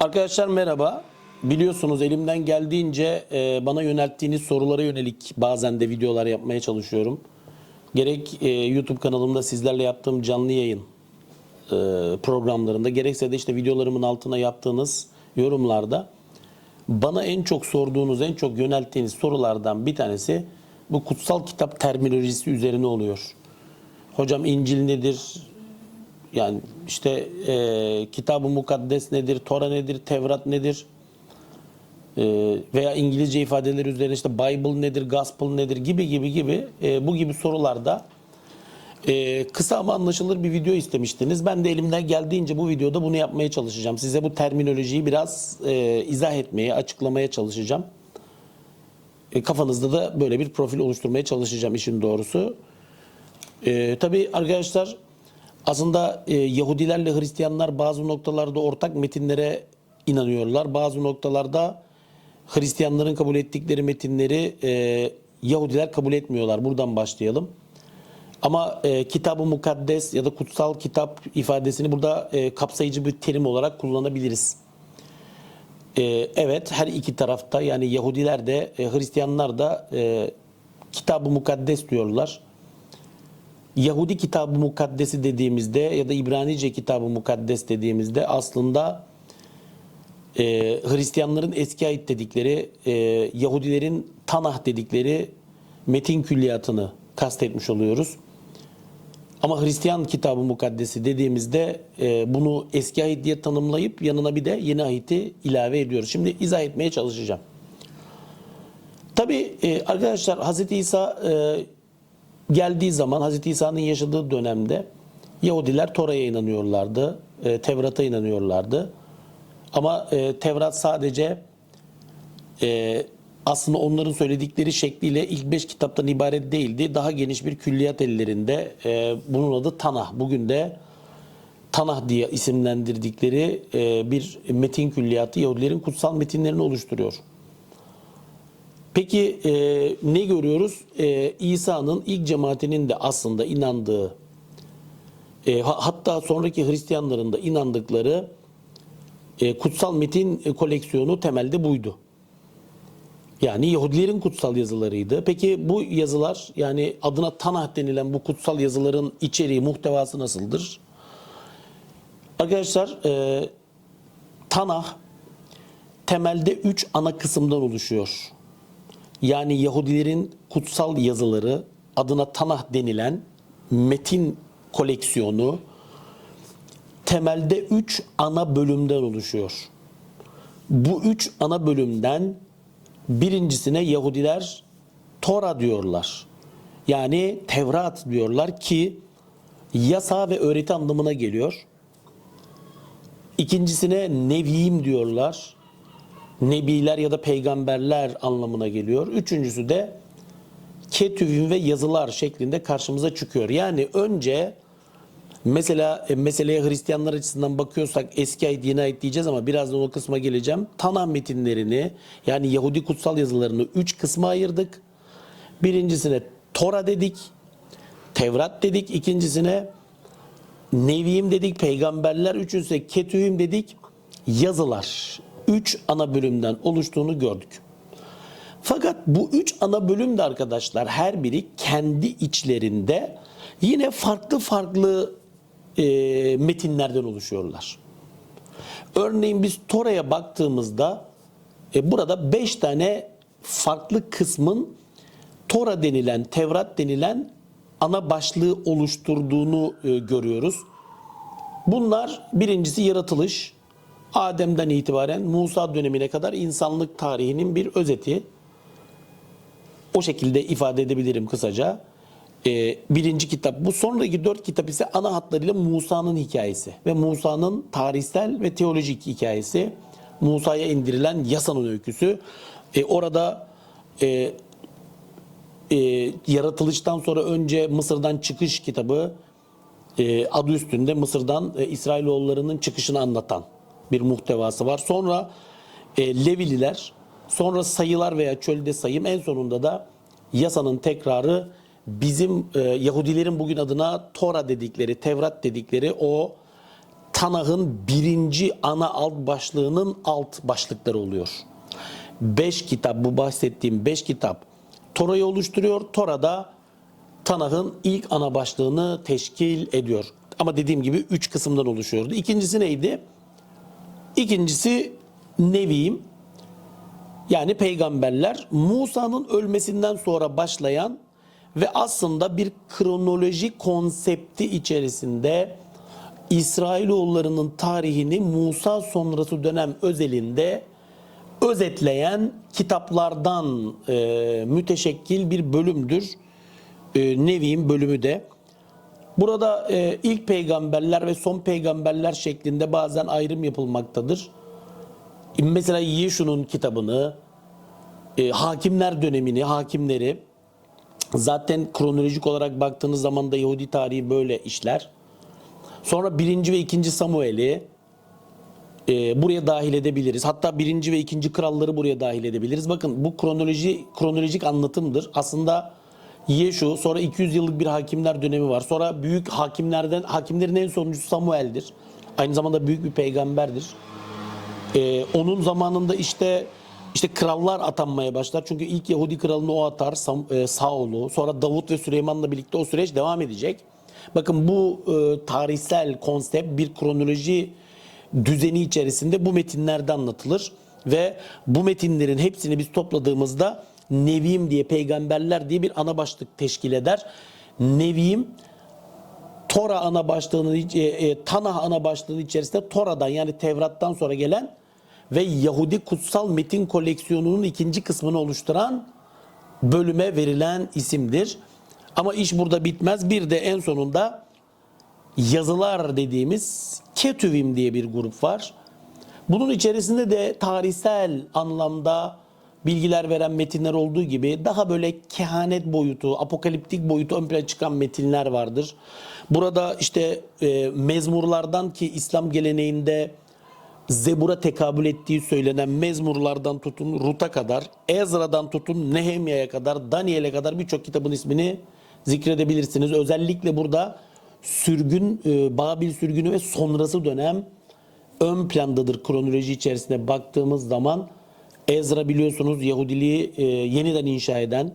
Arkadaşlar merhaba. Biliyorsunuz elimden geldiğince e, bana yönelttiğiniz sorulara yönelik bazen de videolar yapmaya çalışıyorum. Gerek e, YouTube kanalımda sizlerle yaptığım canlı yayın e, programlarında gerekse de işte videolarımın altına yaptığınız yorumlarda bana en çok sorduğunuz, en çok yönelttiğiniz sorulardan bir tanesi bu kutsal kitap terminolojisi üzerine oluyor. Hocam İncil nedir? Yani işte e, Kitab-ı Mukaddes nedir, Tora nedir, Tevrat nedir? E, veya İngilizce ifadeler üzerine işte Bible nedir, Gospel nedir gibi gibi gibi e, bu gibi sorularda e, kısa ama anlaşılır bir video istemiştiniz. Ben de elimden geldiğince bu videoda bunu yapmaya çalışacağım. Size bu terminolojiyi biraz e, izah etmeye, açıklamaya çalışacağım. E, kafanızda da böyle bir profil oluşturmaya çalışacağım işin doğrusu. E, tabii arkadaşlar aslında e, Yahudilerle Hristiyanlar bazı noktalarda ortak metinlere inanıyorlar. Bazı noktalarda Hristiyanların kabul ettikleri metinleri e, Yahudiler kabul etmiyorlar. Buradan başlayalım. Ama e, kitab-ı mukaddes ya da kutsal kitap ifadesini burada e, kapsayıcı bir terim olarak kullanabiliriz. E, evet her iki tarafta yani Yahudiler de e, Hristiyanlar da e, kitab-ı mukaddes diyorlar. Yahudi kitabı mukaddesi dediğimizde ya da İbranice kitabı mukaddes dediğimizde aslında e, Hristiyanların eski ait dedikleri, e, Yahudilerin Tanah dedikleri metin külliyatını kastetmiş oluyoruz. Ama Hristiyan kitabı mukaddesi dediğimizde e, bunu eski ahit diye tanımlayıp yanına bir de yeni ahiti ilave ediyoruz. Şimdi izah etmeye çalışacağım. Tabii e, arkadaşlar Hz. İsa e, geldiği zaman Hz. İsa'nın yaşadığı dönemde Yahudiler Tora'ya inanıyorlardı, e, Tevrat'a inanıyorlardı. Ama e, Tevrat sadece e, aslında onların söyledikleri şekliyle ilk beş kitaptan ibaret değildi. Daha geniş bir külliyat ellerinde. E, bunun adı Tanah. Bugün de Tanah diye isimlendirdikleri e, bir metin külliyatı Yahudilerin kutsal metinlerini oluşturuyor. Peki e, ne görüyoruz? E, İsa'nın ilk cemaatinin de aslında inandığı, e, ha- hatta sonraki Hristiyanların da inandıkları e, kutsal metin koleksiyonu temelde buydu. Yani Yahudilerin kutsal yazılarıydı. Peki bu yazılar yani adına Tanah denilen bu kutsal yazıların içeriği, muhtevası nasıldır? Arkadaşlar e, Tanah temelde üç ana kısımdan oluşuyor. Yani Yahudilerin kutsal yazıları adına Tanah denilen metin koleksiyonu temelde üç ana bölümden oluşuyor. Bu üç ana bölümden birincisine Yahudiler Tora diyorlar. Yani Tevrat diyorlar ki yasa ve öğreti anlamına geliyor. İkincisine Nevi'im diyorlar. Nebiler ya da peygamberler anlamına geliyor. Üçüncüsü de Ketüvim ve yazılar şeklinde karşımıza çıkıyor. Yani önce mesela e, meseleye Hristiyanlar açısından bakıyorsak eski ait yeni ait diyeceğiz ama birazdan o kısma geleceğim. Tanah metinlerini yani Yahudi kutsal yazılarını üç kısma ayırdık. Birincisine Tora dedik, Tevrat dedik. İkincisine Neviyim dedik, peygamberler. Üçüncüsü Ketüvim dedik, yazılar. Üç ana bölümden oluştuğunu gördük. Fakat bu üç ana bölüm de arkadaşlar her biri kendi içlerinde yine farklı farklı e, metinlerden oluşuyorlar. Örneğin biz Tora'ya baktığımızda e, burada beş tane farklı kısmın Tora denilen, Tevrat denilen ana başlığı oluşturduğunu e, görüyoruz. Bunlar birincisi yaratılış. Adem'den itibaren Musa dönemine kadar insanlık tarihinin bir özeti. O şekilde ifade edebilirim kısaca. Ee, birinci kitap bu. Sonraki dört kitap ise ana hatlarıyla Musa'nın hikayesi ve Musa'nın tarihsel ve teolojik hikayesi. Musa'ya indirilen yasanın öyküsü. Ee, orada e, e, yaratılıştan sonra önce Mısır'dan çıkış kitabı e, adı üstünde Mısır'dan e, İsrailoğullarının çıkışını anlatan bir muhtevası var. Sonra e, Levililer, sonra sayılar veya çölde sayım en sonunda da yasanın tekrarı bizim e, Yahudilerin bugün adına Tora dedikleri, Tevrat dedikleri o Tanah'ın birinci ana alt başlığının alt başlıkları oluyor. Beş kitap, bu bahsettiğim beş kitap Tora'yı oluşturuyor. Tora da Tanah'ın ilk ana başlığını teşkil ediyor. Ama dediğim gibi üç kısımdan oluşuyordu. İkincisi neydi? İkincisi Nevi'im. Yani peygamberler Musa'nın ölmesinden sonra başlayan ve aslında bir kronoloji konsepti içerisinde İsrailoğullarının tarihini Musa sonrası dönem özelinde özetleyen kitaplardan e, müteşekkil bir bölümdür. E, Nevi'in bölümü de. Burada e, ilk peygamberler ve son peygamberler şeklinde bazen ayrım yapılmaktadır. Mesela Yeshu'nun kitabını, e, hakimler dönemini, hakimleri zaten kronolojik olarak baktığınız zaman da Yahudi tarihi böyle işler. Sonra birinci ve ikinci Samuel'i e, buraya dahil edebiliriz. Hatta birinci ve ikinci kralları buraya dahil edebiliriz. Bakın bu kronoloji kronolojik anlatımdır. Aslında Yeshu, sonra 200 yıllık bir hakimler dönemi var. Sonra büyük hakimlerden hakimlerin en sonuncusu Samuel'dir. Aynı zamanda büyük bir peygamberdir. Ee, onun zamanında işte işte krallar atanmaya başlar. Çünkü ilk Yahudi kralını o atar Sam, e, Saul'u. Sonra Davut ve Süleyman'la birlikte o süreç devam edecek. Bakın bu e, tarihsel konsept bir kronoloji düzeni içerisinde bu metinlerde anlatılır. Ve bu metinlerin hepsini biz topladığımızda Nevim diye peygamberler diye bir ana başlık teşkil eder. Nevim Tora ana başlığının e, e, Tanah ana başlığının içerisinde Tora'dan yani Tevrat'tan sonra gelen ve Yahudi kutsal metin koleksiyonunun ikinci kısmını oluşturan bölüme verilen isimdir. Ama iş burada bitmez. Bir de en sonunda yazılar dediğimiz Ketuvim diye bir grup var. Bunun içerisinde de tarihsel anlamda bilgiler veren metinler olduğu gibi daha böyle kehanet boyutu, apokaliptik boyutu ön plana çıkan metinler vardır. Burada işte e, mezmurlardan ki İslam geleneğinde Zebur'a tekabül ettiği söylenen mezmurlardan tutun Rut'a kadar, Ezra'dan tutun Nehemya'ya kadar, Daniel'e kadar birçok kitabın ismini zikredebilirsiniz. Özellikle burada sürgün, e, Babil sürgünü ve sonrası dönem ön plandadır kronoloji içerisinde baktığımız zaman. Ezra biliyorsunuz Yahudiliği e, yeniden inşa eden,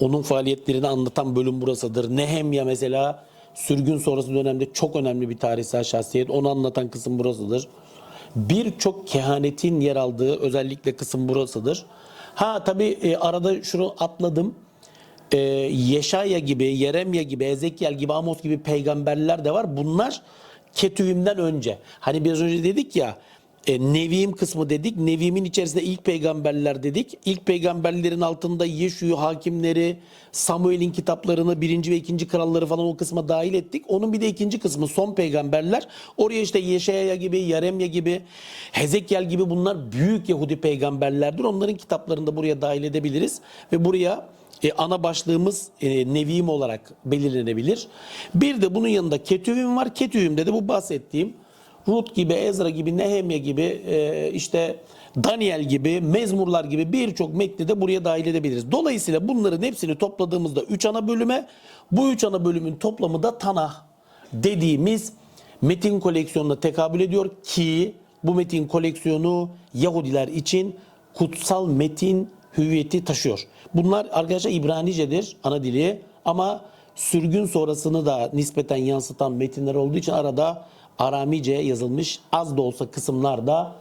onun faaliyetlerini anlatan bölüm burasıdır. Nehemya mesela sürgün sonrası dönemde çok önemli bir tarihsel şahsiyet. Onu anlatan kısım burasıdır. Birçok kehanetin yer aldığı özellikle kısım burasıdır. Ha tabii e, arada şunu atladım. E, Yeşaya gibi, Yeremya gibi, Ezekiel gibi, Amos gibi peygamberler de var. Bunlar Ketüvim'den önce. Hani biraz önce dedik ya e, Nevim kısmı dedik. Nevim'in içerisinde ilk peygamberler dedik. İlk peygamberlerin altında Yeşu'yu, hakimleri, Samuel'in kitaplarını, birinci ve ikinci kralları falan o kısma dahil ettik. Onun bir de ikinci kısmı son peygamberler. Oraya işte Yeşaya gibi, Yeremya gibi, Hezekiel gibi bunlar büyük Yahudi peygamberlerdir. Onların kitaplarını da buraya dahil edebiliriz. Ve buraya e, ana başlığımız e, Nevim olarak belirlenebilir. Bir de bunun yanında Ketüvim var. Ketüvim'de de bu bahsettiğim Rut gibi, Ezra gibi, Nehemya gibi, e, işte Daniel gibi, Mezmurlar gibi birçok metni de buraya dahil edebiliriz. Dolayısıyla bunların hepsini topladığımızda 3 ana bölüme, bu 3 ana bölümün toplamı da Tanah dediğimiz metin koleksiyonuna tekabül ediyor ki bu metin koleksiyonu Yahudiler için kutsal metin hüviyeti taşıyor. Bunlar arkadaşlar İbranicedir ana dili ama sürgün sonrasını da nispeten yansıtan metinler olduğu için arada Aramice yazılmış az da olsa kısımlar da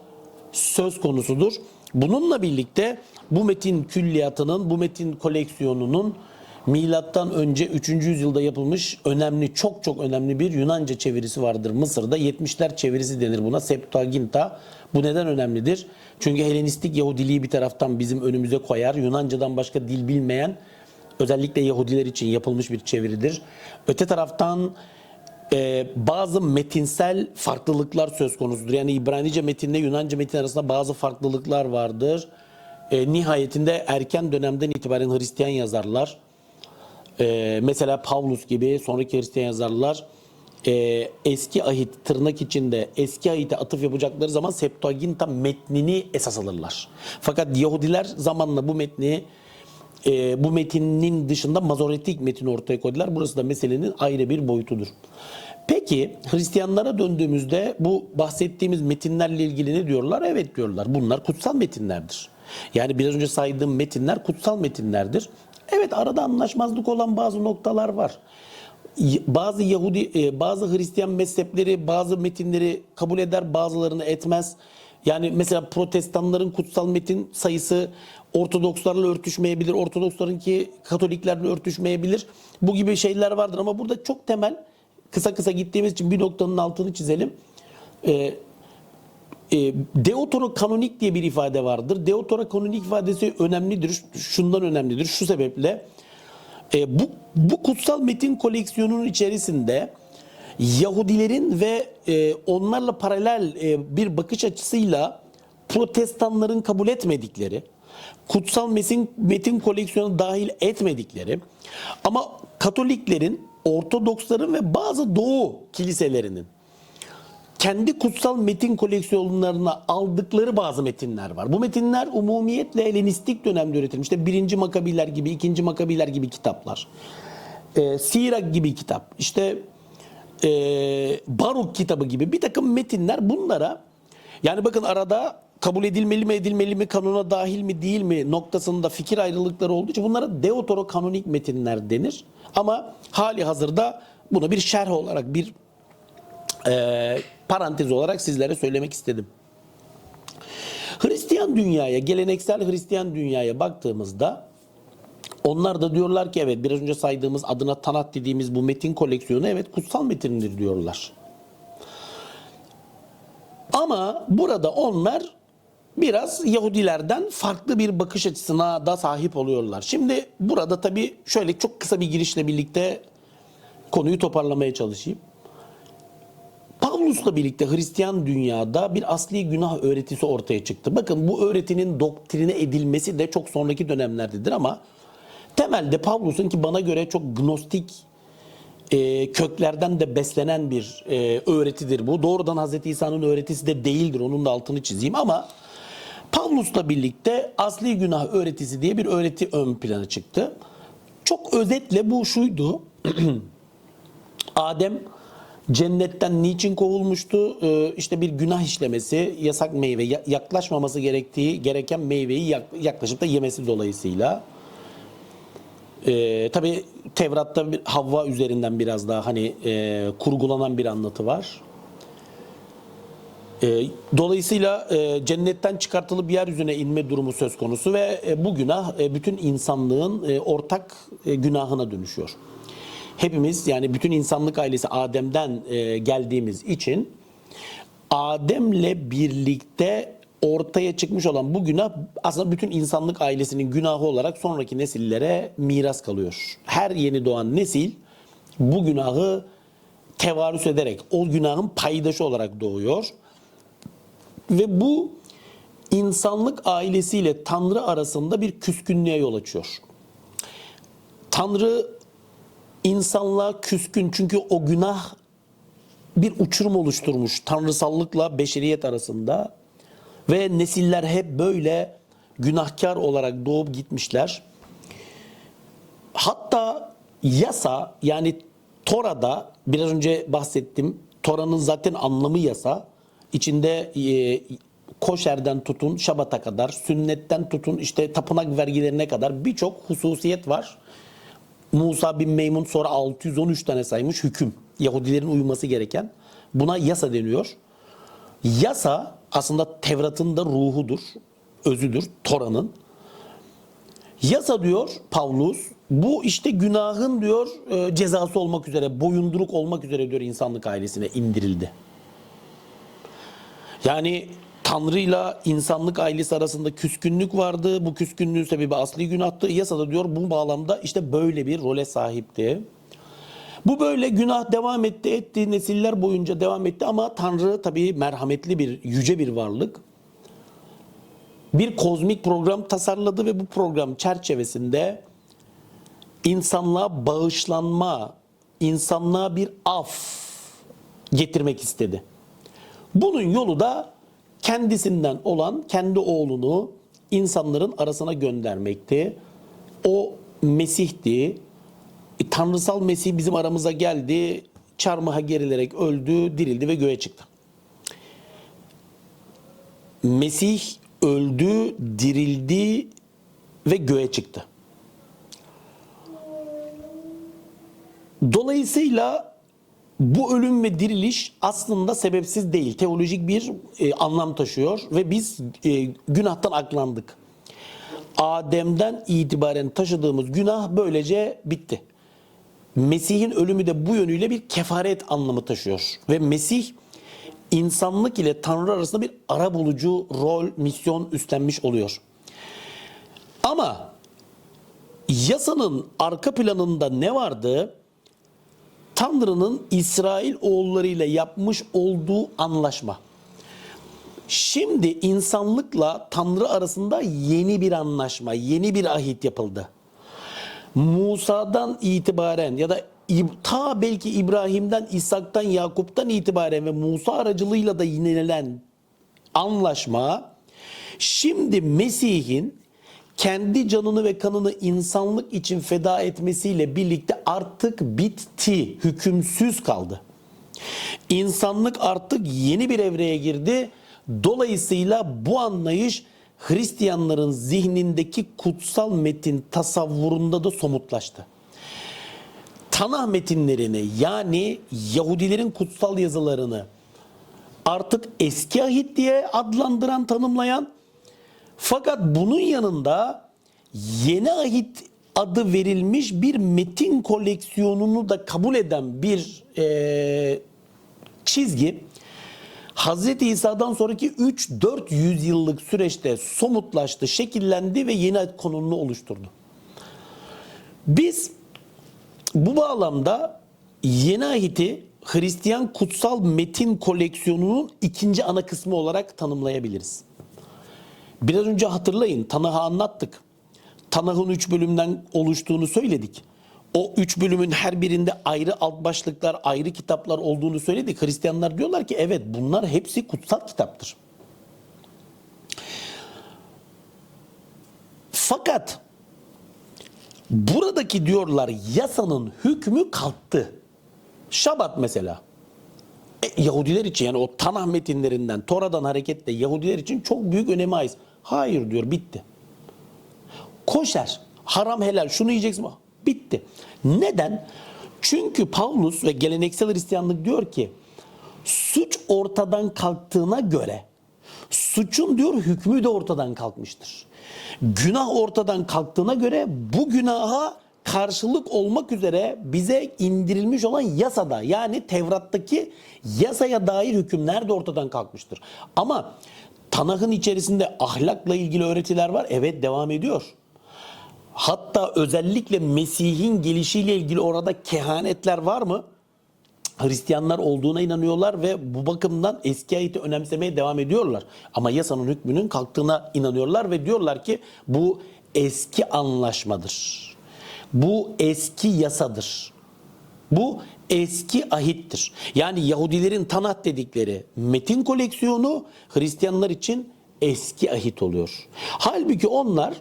söz konusudur. Bununla birlikte bu metin külliyatının, bu metin koleksiyonunun milattan önce 3. yüzyılda yapılmış önemli, çok çok önemli bir Yunanca çevirisi vardır Mısır'da. 70'ler çevirisi denir buna. Septuaginta. Bu neden önemlidir? Çünkü Helenistik Yahudiliği bir taraftan bizim önümüze koyar. Yunanca'dan başka dil bilmeyen özellikle Yahudiler için yapılmış bir çeviridir. Öte taraftan e, bazı metinsel farklılıklar söz konusudur. Yani İbranice metinle Yunanca metin arasında bazı farklılıklar vardır. E, nihayetinde erken dönemden itibaren Hristiyan yazarlar, e, mesela Pavlus gibi sonraki Hristiyan yazarlar e, eski ahit tırnak içinde eski ahite atıf yapacakları zaman Septuaginta metnini esas alırlar. Fakat Yahudiler zamanla bu metni e, bu metinin dışında mazoretik metin ortaya koydular. Burası da meselenin ayrı bir boyutudur. Peki Hristiyanlara döndüğümüzde bu bahsettiğimiz metinlerle ilgili ne diyorlar? Evet diyorlar. Bunlar kutsal metinlerdir. Yani biraz önce saydığım metinler kutsal metinlerdir. Evet arada anlaşmazlık olan bazı noktalar var. Bazı Yahudi, e, bazı Hristiyan mezhepleri bazı metinleri kabul eder, bazılarını etmez. Yani mesela protestanların kutsal metin sayısı Ortodokslarla örtüşmeyebilir. Ortodokslarınki Katoliklerle örtüşmeyebilir. Bu gibi şeyler vardır ama burada çok temel kısa kısa gittiğimiz için bir noktanın altını çizelim. Ee, e, Deuterokanonik diye bir ifade vardır. Deuterokanonik ifadesi önemlidir. Şundan önemlidir. Şu sebeple e, bu, bu kutsal metin koleksiyonunun içerisinde Yahudilerin ve e, onlarla paralel e, bir bakış açısıyla protestanların kabul etmedikleri, kutsal metin, metin koleksiyonu dahil etmedikleri ama Katoliklerin, Ortodoksların ve bazı Doğu kiliselerinin kendi kutsal metin koleksiyonlarına aldıkları bazı metinler var. Bu metinler umumiyetle Helenistik dönemde üretilmiş. İşte birinci Makabiler gibi, ikinci Makabiler gibi kitaplar. Ee, Sirak gibi kitap. İşte e, Baruk kitabı gibi bir takım metinler bunlara yani bakın arada kabul edilmeli mi edilmeli mi kanuna dahil mi değil mi noktasında fikir ayrılıkları olduğu için bunlara deuterokanonik metinler denir. Ama hali hazırda buna bir şerh olarak bir e, parantez olarak sizlere söylemek istedim. Hristiyan dünyaya, geleneksel Hristiyan dünyaya baktığımızda onlar da diyorlar ki evet biraz önce saydığımız adına Tanat dediğimiz bu metin koleksiyonu evet kutsal metindir diyorlar. Ama burada onlar biraz Yahudilerden farklı bir bakış açısına da sahip oluyorlar. Şimdi burada tabii şöyle çok kısa bir girişle birlikte konuyu toparlamaya çalışayım. Pavlus'la birlikte Hristiyan dünyada bir asli günah öğretisi ortaya çıktı. Bakın bu öğretinin doktrine edilmesi de çok sonraki dönemlerdedir ama temelde Pavlus'un ki bana göre çok gnostik e, köklerden de beslenen bir e, öğretidir bu. Doğrudan Hz. İsa'nın öğretisi de değildir. Onun da altını çizeyim ama Pavlus'la birlikte asli günah öğretisi diye bir öğreti ön plana çıktı. Çok özetle bu şuydu. Adem cennetten niçin kovulmuştu? Ee, işte bir günah işlemesi, yasak meyve, ya- yaklaşmaması gerektiği gereken meyveyi yak- yaklaşıp da yemesi dolayısıyla. Ee, Tabi Tevrat'ta bir Havva üzerinden biraz daha hani e, kurgulanan bir anlatı var. E, Dolayısıyla e, cennetten çıkartılıp yeryüzüne inme durumu söz konusu ve e, bu günah e, bütün insanlığın e, ortak e, günahına dönüşüyor. Hepimiz yani bütün insanlık ailesi Adem'den e, geldiğimiz için Adem'le birlikte ortaya çıkmış olan bu günah aslında bütün insanlık ailesinin günahı olarak sonraki nesillere miras kalıyor. Her yeni doğan nesil bu günahı tevarüs ederek o günahın paydaşı olarak doğuyor. Ve bu insanlık ailesiyle Tanrı arasında bir küskünlüğe yol açıyor. Tanrı insanlığa küskün çünkü o günah bir uçurum oluşturmuş tanrısallıkla beşeriyet arasında ve nesiller hep böyle günahkar olarak doğup gitmişler. Hatta yasa yani Tora'da biraz önce bahsettim. Tora'nın zaten anlamı yasa. İçinde e, koşerden tutun şabata kadar, sünnetten tutun işte tapınak vergilerine kadar birçok hususiyet var. Musa bin Meymun sonra 613 tane saymış hüküm. Yahudilerin uyması gereken. Buna yasa deniyor. Yasa aslında Tevrat'ın da ruhudur, özüdür, Tora'nın. Yasa diyor Pavlus, bu işte günahın diyor e, cezası olmak üzere, boyunduruk olmak üzere diyor insanlık ailesine indirildi. Yani Tanrı'yla insanlık ailesi arasında küskünlük vardı. Bu küskünlüğün sebebi asli günahtı. Yasada diyor bu bağlamda işte böyle bir role sahipti. Bu böyle günah devam etti, etti, nesiller boyunca devam etti ama Tanrı tabii merhametli bir, yüce bir varlık. Bir kozmik program tasarladı ve bu program çerçevesinde insanlığa bağışlanma, insanlığa bir af getirmek istedi. Bunun yolu da kendisinden olan kendi oğlunu insanların arasına göndermekti. o Mesih'ti. E, Tanrısal Mesih bizim aramıza geldi. Çarmıha gerilerek öldü, dirildi ve göğe çıktı. Mesih öldü, dirildi ve göğe çıktı. Dolayısıyla bu ölüm ve diriliş aslında sebepsiz değil. Teolojik bir e, anlam taşıyor ve biz e, günahtan aklandık. Adem'den itibaren taşıdığımız günah böylece bitti. Mesih'in ölümü de bu yönüyle bir kefaret anlamı taşıyor. Ve Mesih insanlık ile Tanrı arasında bir ara bulucu rol, misyon üstlenmiş oluyor. Ama yasanın arka planında ne vardı? Tanrı'nın İsrail oğullarıyla yapmış olduğu anlaşma. Şimdi insanlıkla Tanrı arasında yeni bir anlaşma, yeni bir ahit yapıldı. Musa'dan itibaren ya da ta belki İbrahim'den, İshak'tan, Yakup'tan itibaren ve Musa aracılığıyla da yinelenen anlaşma şimdi Mesih'in kendi canını ve kanını insanlık için feda etmesiyle birlikte artık bitti, hükümsüz kaldı. İnsanlık artık yeni bir evreye girdi. Dolayısıyla bu anlayış Hristiyanların zihnindeki kutsal metin tasavvurunda da somutlaştı. Tanah metinlerini yani Yahudilerin kutsal yazılarını artık eski ahit diye adlandıran, tanımlayan fakat bunun yanında yeni ahit adı verilmiş bir metin koleksiyonunu da kabul eden bir eee, çizgi Hazreti İsa'dan sonraki 3-4 yüzyıllık süreçte somutlaştı, şekillendi ve yeni konumunu oluşturdu. Biz bu bağlamda yeni ahiti Hristiyan kutsal metin koleksiyonunun ikinci ana kısmı olarak tanımlayabiliriz. Biraz önce hatırlayın Tanah'ı anlattık. Tanah'ın üç bölümden oluştuğunu söyledik. O üç bölümün her birinde ayrı alt başlıklar, ayrı kitaplar olduğunu söyledik. Hristiyanlar diyorlar ki evet bunlar hepsi kutsal kitaptır. Fakat buradaki diyorlar yasanın hükmü kalktı. Şabat mesela. E, Yahudiler için yani o Tanah metinlerinden, Tora'dan hareketle Yahudiler için çok büyük öneme ait. Hayır diyor bitti. Koşer, haram helal şunu yiyeceksin. Bitti. Neden? Çünkü Pavlus ve geleneksel Hristiyanlık diyor ki suç ortadan kalktığına göre suçun diyor hükmü de ortadan kalkmıştır. Günah ortadan kalktığına göre bu günaha karşılık olmak üzere bize indirilmiş olan yasada yani Tevrat'taki yasaya dair hükümler de ortadan kalkmıştır. Ama Tanah'ın içerisinde ahlakla ilgili öğretiler var. Evet devam ediyor. Hatta özellikle Mesih'in gelişiyle ilgili orada kehanetler var mı? Hristiyanlar olduğuna inanıyorlar ve bu bakımdan eski ayeti önemsemeye devam ediyorlar. Ama yasanın hükmünün kalktığına inanıyorlar ve diyorlar ki bu eski anlaşmadır. Bu eski yasadır. Bu eski ahittir. Yani Yahudilerin Tanat dedikleri metin koleksiyonu Hristiyanlar için eski ahit oluyor. Halbuki onlar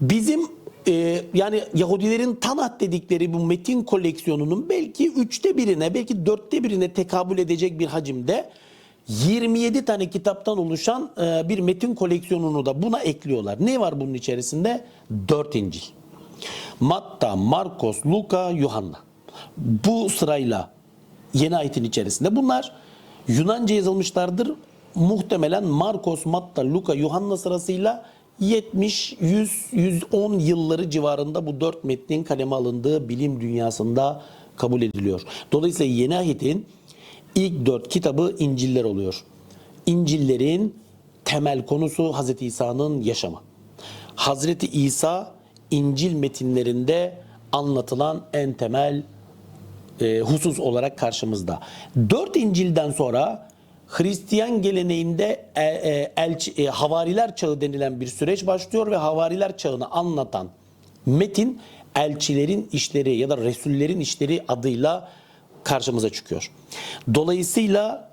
bizim e, yani Yahudilerin Tanat dedikleri bu metin koleksiyonunun belki üçte birine belki dörtte birine tekabül edecek bir hacimde 27 tane kitaptan oluşan e, bir metin koleksiyonunu da buna ekliyorlar. Ne var bunun içerisinde? Dört İncil. Matta, Markos, Luka, Yuhanna. Bu sırayla yeni ayetin içerisinde. Bunlar Yunanca yazılmışlardır. Muhtemelen Markos, Matta, Luka, Yuhanna sırasıyla 70, 100, 110 yılları civarında bu dört metnin kaleme alındığı bilim dünyasında kabul ediliyor. Dolayısıyla yeni ayetin ilk dört kitabı İncil'ler oluyor. İncil'lerin temel konusu Hazreti İsa'nın yaşamı. Hazreti İsa İncil metinlerinde anlatılan en temel e, husus olarak karşımızda. Dört İncil'den sonra Hristiyan geleneğinde e, e, elçi, e, havariler çağı denilen bir süreç başlıyor ve havariler çağını anlatan metin elçilerin işleri ya da resullerin işleri adıyla karşımıza çıkıyor. Dolayısıyla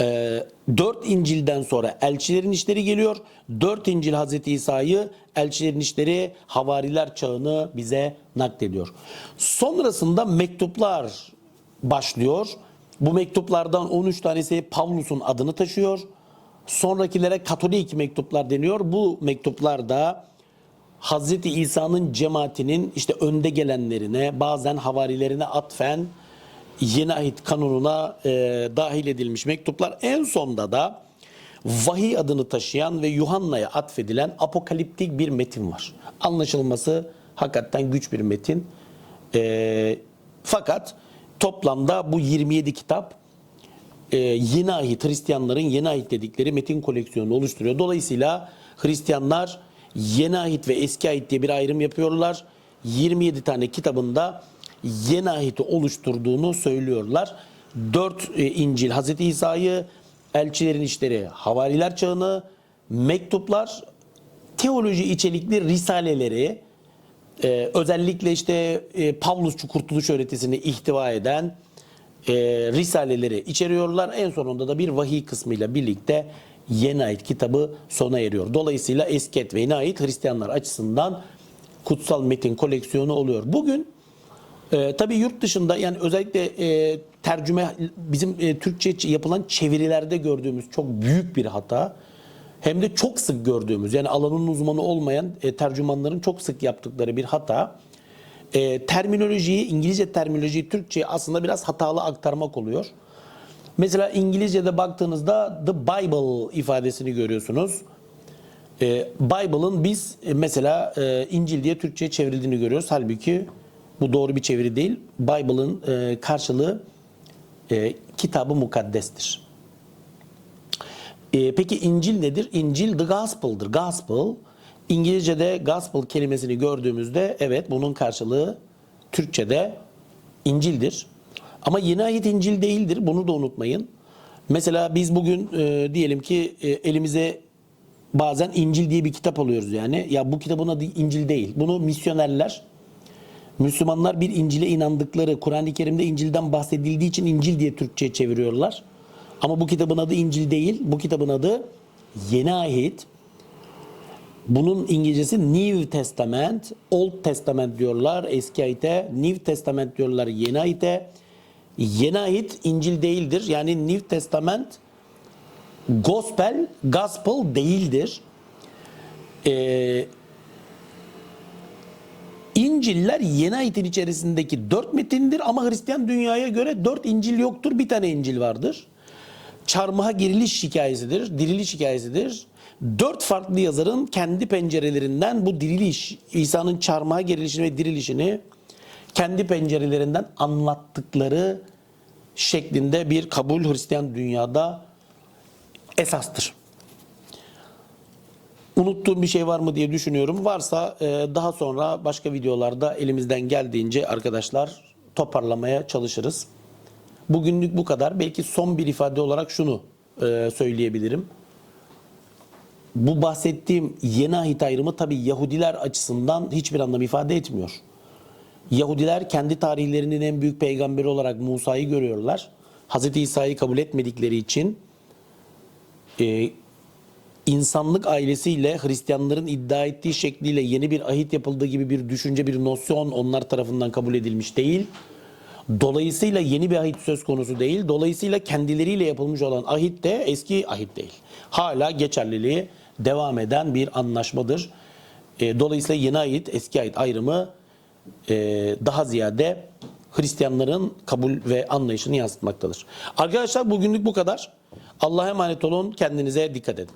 Ee, dört İncil'den sonra elçilerin işleri geliyor. Dört İncil Hazreti İsa'yı elçilerin işleri havariler çağını bize naklediyor. Sonrasında mektuplar başlıyor. Bu mektuplardan 13 tanesi Pavlus'un adını taşıyor. Sonrakilere Katolik mektuplar deniyor. Bu mektuplarda Hazreti İsa'nın cemaatinin işte önde gelenlerine bazen havarilerine atfen yeni ahit kanununa e, dahil edilmiş mektuplar. En sonda da vahiy adını taşıyan ve Yuhanna'ya atfedilen apokaliptik bir metin var. Anlaşılması hakikaten güç bir metin. E, fakat toplamda bu 27 kitap e, yeni ahit Hristiyanların yeni ahit dedikleri metin koleksiyonunu oluşturuyor. Dolayısıyla Hristiyanlar yeni ahit ve eski ahit diye bir ayrım yapıyorlar. 27 tane kitabında yeni ahiti oluşturduğunu söylüyorlar. 4 İncil Hazreti İsa'yı, elçilerin işleri, havariler çağını, mektuplar, teoloji içerikli risaleleri, ee, özellikle işte e, Pavlusçu kurtuluş öğretisini ihtiva eden e, risaleleri içeriyorlar. En sonunda da bir vahiy kısmıyla birlikte Yeni Ait kitabı sona eriyor. Dolayısıyla Esket ve Yeni Ait Hristiyanlar açısından kutsal metin koleksiyonu oluyor. Bugün e, tabii yurt dışında yani özellikle e, tercüme bizim e, Türkçe yapılan çevirilerde gördüğümüz çok büyük bir hata. Hem de çok sık gördüğümüz yani alanın uzmanı olmayan e, tercümanların çok sık yaptıkları bir hata. E, terminolojiyi, İngilizce terminolojiyi Türkçe'ye aslında biraz hatalı aktarmak oluyor. Mesela İngilizce'de baktığınızda the Bible ifadesini görüyorsunuz. E, Bible'ın biz e, mesela e, İncil diye Türkçe'ye çevrildiğini görüyoruz. Halbuki bu doğru bir çeviri değil. Bible'ın e, karşılığı e, kitabı mukaddestir. E, peki İncil nedir? İncil the gospel'dır. Gospel. İngilizce'de gospel kelimesini gördüğümüzde evet bunun karşılığı Türkçe'de İncil'dir. Ama yeni ayet İncil değildir. Bunu da unutmayın. Mesela biz bugün e, diyelim ki e, elimize bazen İncil diye bir kitap alıyoruz yani. Ya bu kitabın adı İncil değil. Bunu misyonerler Müslümanlar bir İncil'e inandıkları, Kur'an-ı Kerim'de İncil'den bahsedildiği için İncil diye Türkçe'ye çeviriyorlar. Ama bu kitabın adı İncil değil, bu kitabın adı Yeni Ahit. Bunun İngilizcesi New Testament, Old Testament diyorlar eski ahite, New Testament diyorlar yeni ahite. Yeni ahit İncil değildir. Yani New Testament Gospel, Gospel değildir. Ee, İncil'ler yeni ayetin içerisindeki dört metindir ama Hristiyan dünyaya göre dört İncil yoktur. Bir tane İncil vardır. Çarmıha giriliş hikayesidir, diriliş hikayesidir. Dört farklı yazarın kendi pencerelerinden bu diriliş, İsa'nın çarmıha gerilişini ve dirilişini kendi pencerelerinden anlattıkları şeklinde bir kabul Hristiyan dünyada esastır. Unuttuğum bir şey var mı diye düşünüyorum. Varsa e, daha sonra başka videolarda elimizden geldiğince arkadaşlar toparlamaya çalışırız. Bugünlük bu kadar. Belki son bir ifade olarak şunu e, söyleyebilirim. Bu bahsettiğim yeni ahit ayrımı tabi Yahudiler açısından hiçbir anlam ifade etmiyor. Yahudiler kendi tarihlerinin en büyük peygamberi olarak Musa'yı görüyorlar. Hz. İsa'yı kabul etmedikleri için e, insanlık ailesiyle Hristiyanların iddia ettiği şekliyle yeni bir ahit yapıldığı gibi bir düşünce, bir nosyon onlar tarafından kabul edilmiş değil. Dolayısıyla yeni bir ahit söz konusu değil. Dolayısıyla kendileriyle yapılmış olan ahit de eski ahit değil. Hala geçerliliği devam eden bir anlaşmadır. E, dolayısıyla yeni ahit, eski ahit ayrımı e, daha ziyade Hristiyanların kabul ve anlayışını yansıtmaktadır. Arkadaşlar bugünlük bu kadar. Allah'a emanet olun. Kendinize dikkat edin.